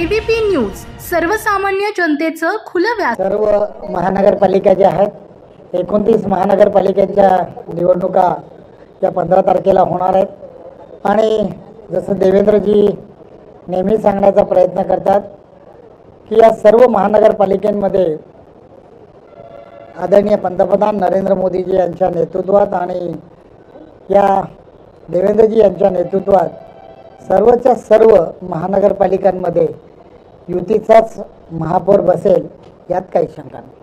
ABP news सर्वसामान्य जनतेचं खुलं व्यास सर्व महानगरपालिका ज्या आहेत एकोणतीस महानगरपालिकेच्या निवडणुका या पंधरा तारखेला होणार आहेत. आणि जसं देवेंद्रजी नेहमी सांगण्याचा प्रयत्न करतात की या सर्व महानगरपालिकांमध्ये आदरणीय पंतप्रधान नरेंद्र मोदीजी यांच्या नेतृत्वात आणि या देवेंद्रजी यांच्या नेतृत्वात सर्वच्या सर्व महानगरपालिकांमध्ये युतीचाच महापौर बसेल यात काही शंका नाही.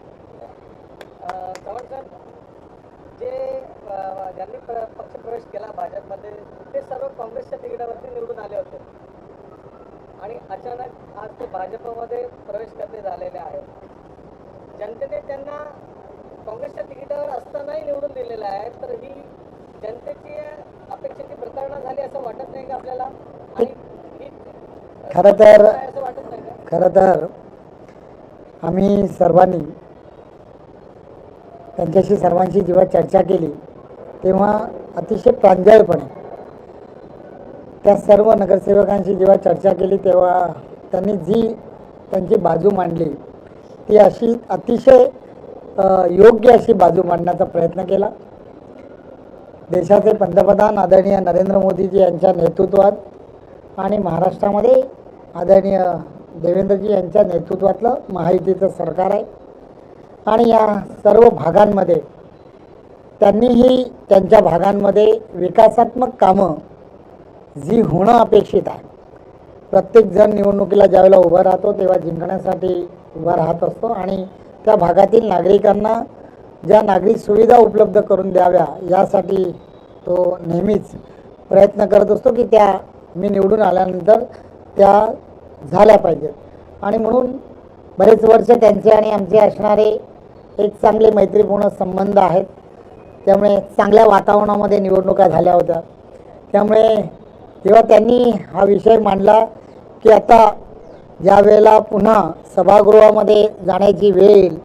ज्यांनी पक्षप्रवेश केला भाजपमध्ये ते सर्व काँग्रेसच्या तिकिटावरती निवडून आले होते. आणि अचानक आज ते भाजपमध्ये प्रवेश करते झालेले आहेत जनतेने त्यांना काँग्रेसच्या तिकिटावर असतानाही निवडून दिलेलं आहे तर ही जनतेची अपेक्षेची प्रतारणा झाली असं वाटत नाही का आपल्याला? आणि ही खरं तर काय असं वाटत नाही का खरं तर आम्ही सर्वांनी त्यांच्याशी सर्वांशी जेव्हा चर्चा केली तेव्हा अतिशय प्रांजळपणे त्या सर्व नगरसेवकांशी जेव्हा चर्चा केली तेव्हा त्यांनी जी त्यांची बाजू मांडली ती अशी अतिशय योग्य अशी बाजू मांडण्याचा प्रयत्न केला. देशाचे पंतप्रधान आदरणीय नरेंद्र मोदीजी यांच्या नेतृत्वात आणि महाराष्ट्रामध्ये आदरणीय देवेंद्रजी यांच्या नेतृत्वातलं महायुतीचं सरकार आहे. आणि या सर्व भागांमध्ये त्यांनीही त्यांच्या भागांमध्ये विकासात्मक कामं जी होणं अपेक्षित आहे. प्रत्येकजण निवडणुकीला ज्यावेळेला उभा राहतो तेव्हा जिंकण्यासाठी उभा राहत असतो. आणि त्या भागातील नागरिकांना ज्या नागरिक सुविधा उपलब्ध करून द्याव्या यासाठी तो नेहमीच प्रयत्न करत असतो की त्या मी निवडून आल्यानंतर त्या झाल्या पाहिजेत. आणि म्हणून बरेच वर्ष त्यांचे आणि आमचे असणारे एक चांगले मैत्रीपूर्ण संबंध आहेत. त्यामुळे चांगल्या वातावरणामध्ये निवडणुका झाल्या होत्या. त्यामुळे तेव्हा त्यांनी हा विषय मांडला की आता ज्या वेळेला पुन्हा सभागृहामध्ये जाण्याची वेळ येईल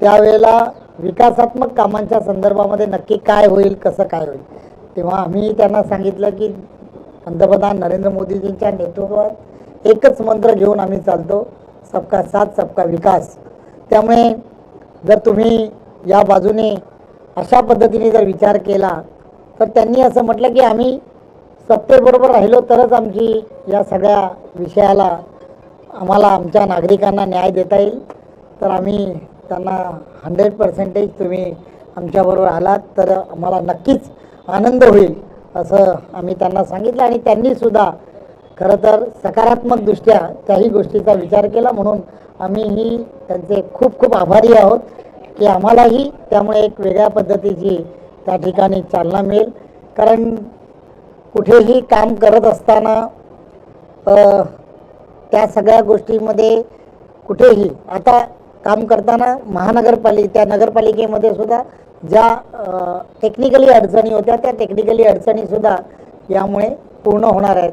त्यावेळेला विकासात्मक कामांच्या संदर्भामध्ये नक्की काय होईल कसं काय होईल? तेव्हा आम्ही त्यांना सांगितलं की पंतप्रधान नरेंद्र मोदीजींच्या नेतृत्वात एकच मंत्र घेऊन आम्ही चालतो सबका साथ सबका विकास. त्यामुळे जर तुम्ही या बाजूने अशा पद्धतीने जर विचार केला तर त्यांनी असं म्हटलं की आम्ही सत्तेबरोबर राहिलो तरच आमची या सगळ्या विषयाला आम्हाला आमच्या नागरिकांना न्याय देता येईल. तर आम्ही त्यांना हंड्रेड पर्सेंटेज तुम्ही आमच्याबरोबर आलात तर आम्हाला नक्कीच आनंद होईल असं आम्ही त्यांना सांगितलं आणि त्यांनीसुद्धा खरं तर सकारात्मकदृष्ट्या त्याही गोष्टीचा विचार केला. म्हणून आम्हीही त्यांचे खूप खूप आभारी आहोत की आम्हालाही त्यामुळे एक वेगळ्या पद्धतीची त्या ठिकाणी चालना मिळेल. कारण कुठेही काम करत असताना त्या सगळ्या गोष्टीमध्ये कुठेही आता काम करताना महानगरपालिका त्या नगरपालिकेमध्ये सुद्धा ज्या टेक्निकली अडचणी होत्या त्या टेक्निकली अडचणीसुद्धा यामुळे पूर्ण होणार आहेत.